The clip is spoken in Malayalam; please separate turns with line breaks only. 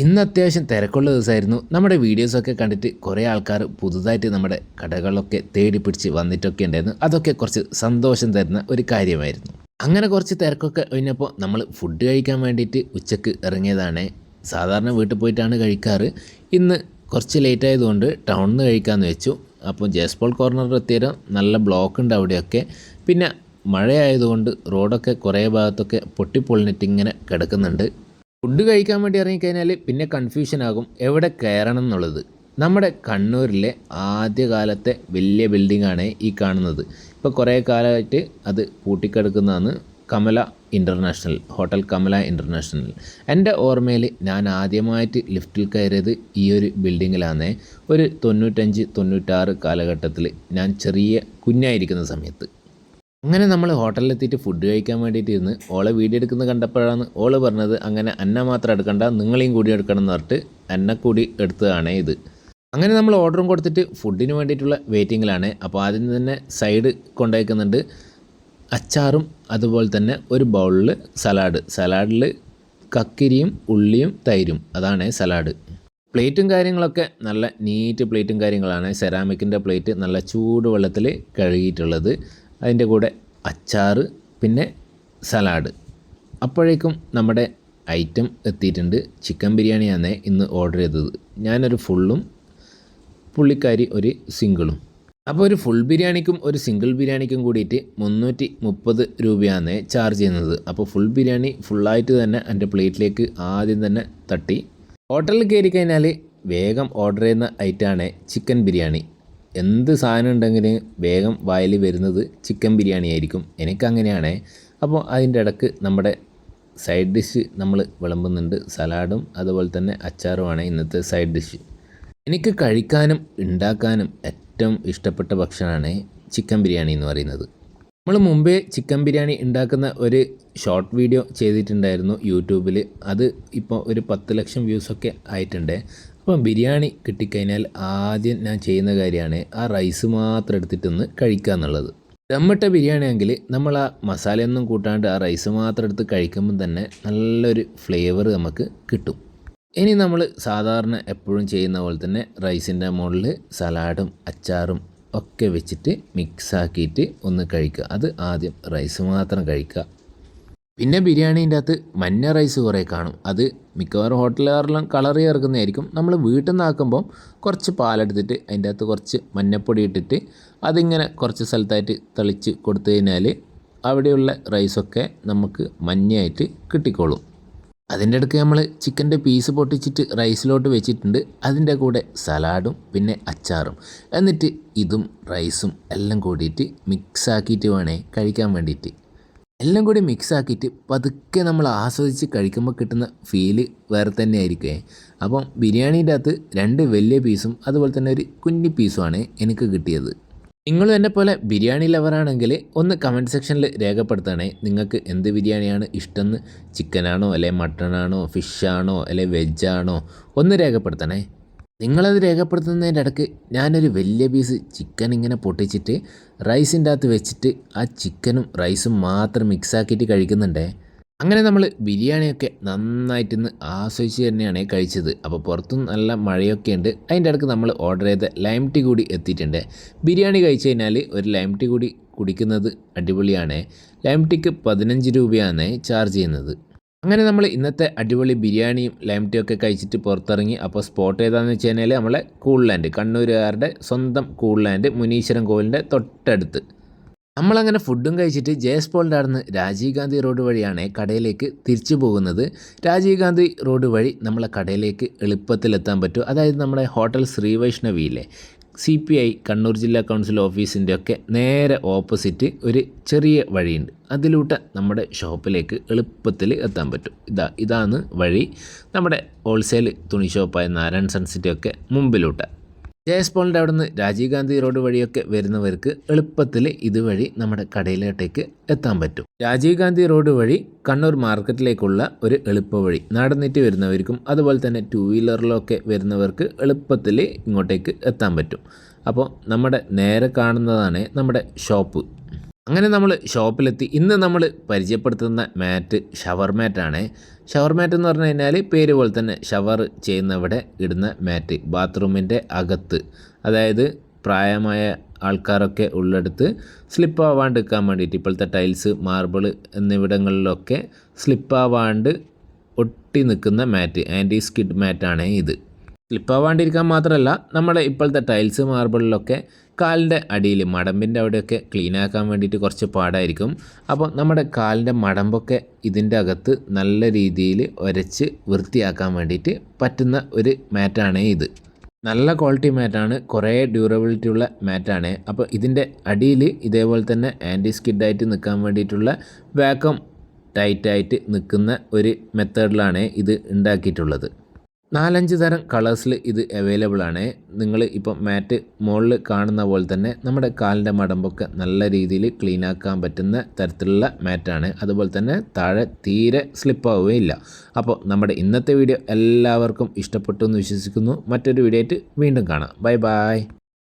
ഇന്ന് അത്യാവശ്യം തിരക്കുള്ള ദിവസമായിരുന്നു. നമ്മുടെ വീഡിയോസൊക്കെ കണ്ടിട്ട് കുറേ ആൾക്കാർ പുതുതായിട്ട് നമ്മുടെ കടകളൊക്കെ തേടി പിടിച്ച് വന്നിട്ടൊക്കെ ഉണ്ടായിരുന്നു. അതൊക്കെ കുറച്ച് സന്തോഷം തരുന്ന ഒരു കാര്യമായിരുന്നു. അങ്ങനെ കുറച്ച് തിരക്കൊക്കെ കഴിഞ്ഞപ്പോൾ നമ്മൾ ഫുഡ് കഴിക്കാൻ വേണ്ടിയിട്ട് ഉച്ചയ്ക്ക് ഇറങ്ങിയതാണ്. സാധാരണ വീട്ടിൽ പോയിട്ടാണ് കഴിക്കാറ്. ഇന്ന് കുറച്ച് ലേറ്റ് ആയതുകൊണ്ട് ടൗണിൽ നിന്ന് കഴിക്കാമെന്ന് വെച്ചു. അപ്പോൾ ജസ്പോൾ കോർണറിൽ എത്തിയാലും നല്ല ബ്ലോക്ക് ഉണ്ട് അവിടെയൊക്കെ. പിന്നെ മഴയായതുകൊണ്ട് റോഡൊക്കെ കുറേ ഭാഗത്തൊക്കെ പൊട്ടിപ്പൊളിഞ്ഞിട്ട് ഇങ്ങനെ കിടക്കുന്നുണ്ട്. ഫുഡ് കഴിക്കാൻ വേണ്ടി ഇറങ്ങിക്കഴിഞ്ഞാൽ പിന്നെ കൺഫ്യൂഷൻ ആകും. എവിടെ കയറണം എന്നുള്ളത്. നമ്മുടെ കണ്ണൂരിലെ ആദ്യകാലത്തെ വലിയ ബിൽഡിംഗ് ആണ് ഈ കാണുന്നത്. ഇപ്പോൾ കുറേ കാലമായിട്ട് അത് പൂട്ടിക്കിടക്കുന്നതാണ് Kamala international hotel Kamala international എന്റെ ഓർമ്മയിൽ ഞാൻ ആദ്യമായിട്ട് ലിഫ്റ്റിൽ കയറിയത് ഈ ഒരു ബിൽഡിങ്ങിലാണ് ഒരു തൊണ്ണൂറ്റഞ്ച് തൊണ്ണൂറ്റാറ് കാലഘട്ടത്തിൽ ഞാൻ ചെറിയ കുഞ്ഞായിരിക്കുന്ന സമയത്ത്. അങ്ങനെ നമ്മൾ ഹോട്ടലിലെത്തിയിട്ട് ഫുഡ് കഴിക്കാൻ വേണ്ടിയിട്ട് ഇരുന്ന് ഓളെ വീഡിയോ എടുക്കുന്നത് കണ്ടപ്പോഴാണ് ഓൾ പറഞ്ഞത് അങ്ങനെ അന്ന മാത്രം എടുക്കണ്ട നിങ്ങളെയും കൂടി എടുക്കണം എന്ന് പറഞ്ഞിട്ട് അന്ന കൂടി എടുത്തതാണ് ഇത്. അങ്ങനെ നമ്മൾ ഓർഡറും കൊടുത്തിട്ട് ഫുഡിന് വേണ്ടിയിട്ടുള്ള വെയിറ്റിങ്ങിലാണ് അപ്പോൾ ആദ്യം തന്നെ സൈഡ് കൊണ്ടുവയ്ക്കുന്നുണ്ട് അച്ചാറും അതുപോലെ തന്നെ ഒരു ബൗളിൽ സലാഡ് സലാഡിൽ കക്കിരിയും ഉള്ളിയും തൈരും. അതാണ് സലാഡ് പ്ലേറ്റും കാര്യങ്ങളൊക്കെ നല്ല നീറ്റ് പ്ലേറ്റും കാര്യങ്ങളാണ്. സെറാമിക്കിന്റെ പ്ലേറ്റ് നല്ല ചൂട് വെള്ളത്തിൽ കഴുകിയിട്ടുള്ളത്. അതിന്റെ കൂടെ അച്ചാറ് പിന്നെ സലാഡ്. അപ്പോഴേക്കും നമ്മുടെ ഐറ്റം എത്തിയിട്ടുണ്ട് ചിക്കൻ ബിരിയാണിയാണ് ഇന്ന് ഓർഡർ ചെയ്തത്. ഞാനൊരു ഫുള്ളും പുള്ളിക്കാരി ഒരു സിംഗിളും. അപ്പോൾ ഒരു ഫുൾ ബിരിയാണിക്കും ഒരു സിംഗിൾ ബിരിയാണിക്കും കൂടിയിട്ട് മുന്നൂറ്റി മുപ്പത് രൂപയാണ് ചാർജ് ചെയ്യുന്നത്. അപ്പോൾ ഫുൾ ബിരിയാണി ഫുള്ളായിട്ട് തന്നെ എന്റെ പ്ലേറ്റിലേക്ക് ആദ്യം തന്നെ തട്ടി. ഹോട്ടലിൽ കയറി കഴിഞ്ഞാൽ വേഗം ഓർഡർ ചെയ്യുന്ന ഐറ്റമാണ് ചിക്കൻ ബിരിയാണി. എന്ത് സാധനം ഉണ്ടെങ്കിലും വേഗം വായിൽ വരുന്നത് ചിക്കൻ ബിരിയാണി ആയിരിക്കും. എനിക്കങ്ങനെയാണ്. അപ്പോൾ അതിന്റെ ഇടയ്ക്ക് നമ്മുടെ സൈഡ് ഡിഷ് നമ്മൾ വിളമ്പുന്നുണ്ട്. സലാഡും അതുപോലെ തന്നെ അച്ചാറുമാണ് ഇന്നത്തെ സൈഡ് ഡിഷ്. എനിക്ക് കഴിക്കാനും ഉണ്ടാക്കാനും ഏറ്റവും ഇഷ്ടപ്പെട്ട ഭക്ഷണമാണ് ചിക്കൻ ബിരിയാണി എന്ന് പറയുന്നത്. നമ്മൾ മുമ്പേ ചിക്കൻ ബിരിയാണി ഉണ്ടാക്കുന്ന ഒരു ഷോർട്ട് വീഡിയോ ചെയ്തിട്ടുണ്ടായിരുന്നു യൂട്യൂബിൽ. അത് ഇപ്പോൾ ഒരു പത്ത് ലക്ഷം വ്യൂസൊക്കെ ആയിട്ടുണ്ട്. അപ്പം ബിരിയാണി കിട്ടിക്കഴിഞ്ഞാൽ ആദ്യം ഞാൻ ചെയ്യുന്ന കാര്യമാണ് ആ റൈസ് മാത്രം എടുത്തിട്ടൊന്ന് കഴിക്കുക എന്നുള്ളത്. ദമ്മട്ട ബിരിയാണി ആണെങ്കിൽ നമ്മൾ ആ മസാലയൊന്നും കൂട്ടാണ്ട് ആ റൈസ് മാത്രം എടുത്ത് കഴിക്കുമ്പോൾ തന്നെ നല്ലൊരു ഫ്ലേവർ നമുക്ക് കിട്ടും. ഇനി നമ്മൾ സാധാരണ എപ്പോഴും ചെയ്യുന്ന പോലെ തന്നെ റൈസിന്റെ മുകളിൽ സലാഡും അച്ചാറും ഒക്കെ വെച്ചിട്ട് മിക്സാക്കിയിട്ട് ഒന്ന് കഴിക്കുക. അത് ആദ്യം റൈസ് മാത്രം കഴിക്കുക. പിന്നെ ബിരിയാണീന്റെ അകത്ത് മഞ്ഞ റൈസ് കുറേ കാണും. അത് മിക്കവാറും ഹോട്ടലുകാരെല്ലാം കളർ ചേർക്കുന്നതായിരിക്കും. നമ്മൾ വീട്ടിൽ നിന്നാക്കുമ്പം കുറച്ച് പാലെടുത്തിട്ട് അതിന്റെ അകത്ത് കുറച്ച് മഞ്ഞപ്പൊടി ഇട്ടിട്ട് അതിങ്ങനെ കുറച്ച് സ്ഥലത്തായിട്ട് തളിച്ച് കൊടുത്തു കഴിഞ്ഞാൽ അവിടെയുള്ള റൈസൊക്കെ നമുക്ക് മഞ്ഞയായിട്ട് കിട്ടിക്കോളും. അതിന്റെ അടുക്ക് നമ്മൾ ചിക്കന്റെ പീസ് പൊട്ടിച്ചിട്ട് റൈസിലോട്ട് വെച്ചിട്ടുണ്ട്. അതിന്റെ കൂടെ സലാഡും പിന്നെ അച്ചാറും. എന്നിട്ട് ഇതും റൈസും എല്ലാം കൂടിയിട്ട് മിക്സ് ആക്കിയിട്ട് വേണേ കഴിക്കാൻ വേണ്ടിയിട്ട്. എല്ലാം കൂടി മിക്സ് ആക്കിയിട്ട് പതുക്കെ നമ്മൾ ആസ്വദിച്ച് കഴിക്കുമ്പോൾ കിട്ടുന്ന ഫീൽ വേറെ തന്നെ ആയിരിക്കുമേ അപ്പം ബിരിയാണീന്റെ അകത്ത് രണ്ട് വലിയ പീസും അതുപോലെ തന്നെ ഒരു കുഞ്ഞി പീസുമാണ് എനിക്ക് കിട്ടിയത്. നിങ്ങളും എന്നെ പോലെ ബിരിയാണി ലവറാണെങ്കിൽ ഒന്ന് കമന്റ് സെക്ഷനിൽ രേഖപ്പെടുത്തണേ. നിങ്ങൾക്ക് എന്ത് ബിരിയാണിയാണ് ഇഷ്ടമെന്ന് ചിക്കനാണോ അല്ലെ മട്ടണാണോ ഫിഷാണോ അല്ലെ വെജാണോ ഒന്ന് രേഖപ്പെടുത്തണേ. നിങ്ങളത് രേഖപ്പെടുത്തുന്നതിന്റെ ഇടയ്ക്ക് ഞാനൊരു വലിയ പീസ് ചിക്കൻ ഇങ്ങനെ പൊട്ടിച്ചിട്ട് റൈസിന്റെ അകത്ത് വെച്ചിട്ട് ആ ചിക്കനും റൈസും മാത്രം മിക്സാക്കിയിട്ട് കഴിക്കുന്നുണ്ടേ. അങ്ങനെ നമ്മൾ ബിരിയാണിയൊക്കെ നന്നായിട്ടിന്ന് ആസ്വദിച്ച് തന്നെയാണ് കഴിച്ചത്. അപ്പോൾ പുറത്തും നല്ല മഴയൊക്കെ ഉണ്ട്. അതിന്റെ ഇടയ്ക്ക് നമ്മൾ ഓർഡർ ചെയ്ത ലൈം ടീ കൂടി എത്തിയിട്ടുണ്ട്. ബിരിയാണി കഴിച്ചു കഴിഞ്ഞാൽ ഒരു ലൈം ടീ കൂടി കുടിക്കുന്നത് അടിപൊളിയാണ്. ലൈം ടീക്ക് പതിനഞ്ച് രൂപയാണ് ചാർജ് ചെയ്യുന്നത്. അങ്ങനെ നമ്മൾ ഇന്നത്തെ അടിപൊളി ബിരിയാണിയും ലൈം ടീ ഒക്കെ കഴിച്ചിട്ട് പുറത്തിറങ്ങി അപ്പോൾ സ്പോട്ട് ഏതാണെന്ന് വെച്ച് കഴിഞ്ഞാൽ നമ്മളെ കൂൾലാൻഡ് കണ്ണൂരുകാരുടെ സ്വന്തം കൂൾലാൻഡ് മുനീശ്വരം കോവിലിന്റെ തൊട്ടടുത്ത്. നമ്മളങ്ങനെ ഫുഡും കഴിച്ചിട്ട് ജയസ് പോളിന്റെ അടുന്ന് രാജീവ് ഗാന്ധി റോഡ് വഴിയാണ് കടയിലേക്ക് തിരിച്ചു പോകുന്നത്. രാജീവ് ഗാന്ധി റോഡ് വഴി നമ്മളെ കടയിലേക്ക് എളുപ്പത്തിലെത്താൻ പറ്റും. അതായത് നമ്മുടെ ഹോട്ടൽ ശ്രീ വൈഷ്ണവിയിലെ സി പി ഐ കണ്ണൂർ ജില്ലാ കൗൺസിൽ ഓഫീസിന്റെ ഒക്കെ നേരെ ഓപ്പോസിറ്റ് ഒരു ചെറിയ വഴിയുണ്ട്. അതിലൂടെ നമ്മുടെ ഷോപ്പിലേക്ക് എളുപ്പത്തിൽ എത്താൻ പറ്റും. ഇതാ ഇതാണ് വഴി. നമ്മുടെ ഹോൾസെയിൽ തുണി ഷോപ്പായ നാരായൺ സൺസിറ്റി ഒക്കെ മുമ്പിലൂട്ട് അവിടുന്ന് രാജീവ് ഗാന്ധി റോഡ് വഴിയൊക്കെ വരുന്നവർക്ക് എളുപ്പത്തിൽ ഇതുവഴി നമ്മുടെ കടയിലോട്ടേക്ക് എത്താൻ പറ്റും. രാജീവ് ഗാന്ധി റോഡ് വഴി കണ്ണൂർ മാർക്കറ്റിലേക്കുള്ള ഒരു എളുപ്പവഴി നടന്നിട്ട് വരുന്നവർക്കും അതുപോലെ തന്നെ ടു വീലറിലൊക്കെ വരുന്നവർക്ക് എളുപ്പത്തിൽ ഇങ്ങോട്ടേക്ക് എത്താൻ പറ്റും. അപ്പോൾ നമ്മുടെ നേരെ കാണുന്നതാണ് നമ്മുടെ ഷോപ്പ്. അങ്ങനെ നമ്മൾ ഷോപ്പിലെത്തി. ഇന്ന് നമ്മൾ പരിചയപ്പെടുത്തുന്ന മാറ്റ് ഷവർ മാറ്റാണ്. ഷവർ മാറ്റ് എന്ന് പറഞ്ഞു കഴിഞ്ഞാൽ പേര് പോലെ തന്നെ ഷവർ ചെയ്യുന്നവിടെ ഇടുന്ന മാറ്റ്. ബാത്റൂമിന്റെ അകത്ത്. അതായത് പ്രായമായ ആൾക്കാരൊക്കെ ഉള്ളെടുത്ത് സ്ലിപ്പ് ആവാണ്ട് നിൽക്കാൻ വേണ്ടിയിട്ട് ഇപ്പോഴത്തെ ടൈൽസ് മാർബിൾ എന്നിവിടങ്ങളിലൊക്കെ സ്ലിപ്പാവാണ്ട് ഒട്ടി നിൽക്കുന്ന മാറ്റ്. ആന്റി സ്കിഡ് മാറ്റാണ് ഇത്. സ്ലിപ്പാവാണ്ടിരിക്കാൻ മാത്രമല്ല നമ്മുടെ ഇപ്പോഴത്തെ ടൈൽസ് മാർബിളിലൊക്കെ കാലിന്റെ അടിയിൽ മടമ്പിന്റെ അവിടെയൊക്കെ ക്ലീൻ ആക്കാൻ വേണ്ടിയിട്ട് കുറച്ച് പാടായിരിക്കും. അപ്പോൾ നമ്മുടെ കാലിന്റെ മടമ്പൊക്കെ ഇതിന്റെ അകത്ത് നല്ല രീതിയിൽ ഉരച്ച് വൃത്തിയാക്കാൻ വേണ്ടിയിട്ട് പറ്റുന്ന ഒരു മാറ്റാണ് ഇത്. നല്ല ക്വാളിറ്റി മാറ്റാണ് കുറേ ഡ്യൂറബിലിറ്റി ഉള്ള മാറ്റാണ്. അപ്പോൾ ഇതിന്റെ അടിയിൽ ഇതേപോലെ തന്നെ ആന്റി സ്കിഡായിട്ട് നിൽക്കാൻ വേണ്ടിയിട്ടുള്ള വാക്കം ടൈറ്റായിട്ട് നിൽക്കുന്ന ഒരു മെത്തേഡിലാണ് ഇത് ഉണ്ടാക്കിയിട്ടുള്ളത്. നാലഞ്ച് തരം കളേഴ്സിൽ ഇത് അവൈലബിൾ ആണ്. നിങ്ങൾ ഇപ്പം മാറ്റ് മുകളിൽ കാണുന്ന പോലെ തന്നെ നമ്മുടെ കാലിന്റെ മടമ്പൊക്കെ നല്ല രീതിയിൽ ക്ലീൻ ആക്കാൻ പറ്റുന്ന തരത്തിലുള്ള മാറ്റാണ്. അതുപോലെ തന്നെ താഴെ തീരെ സ്ലിപ്പ് ആവുകയില്ല. അപ്പോൾ നമ്മുടെ ഇന്നത്തെ വീഡിയോ എല്ലാവർക്കും ഇഷ്ടപ്പെട്ടു എന്ന് വിശ്വസിക്കുന്നു. മറ്റൊരു വീഡിയോ ആയിട്ട് വീണ്ടും കാണാം. Bye bye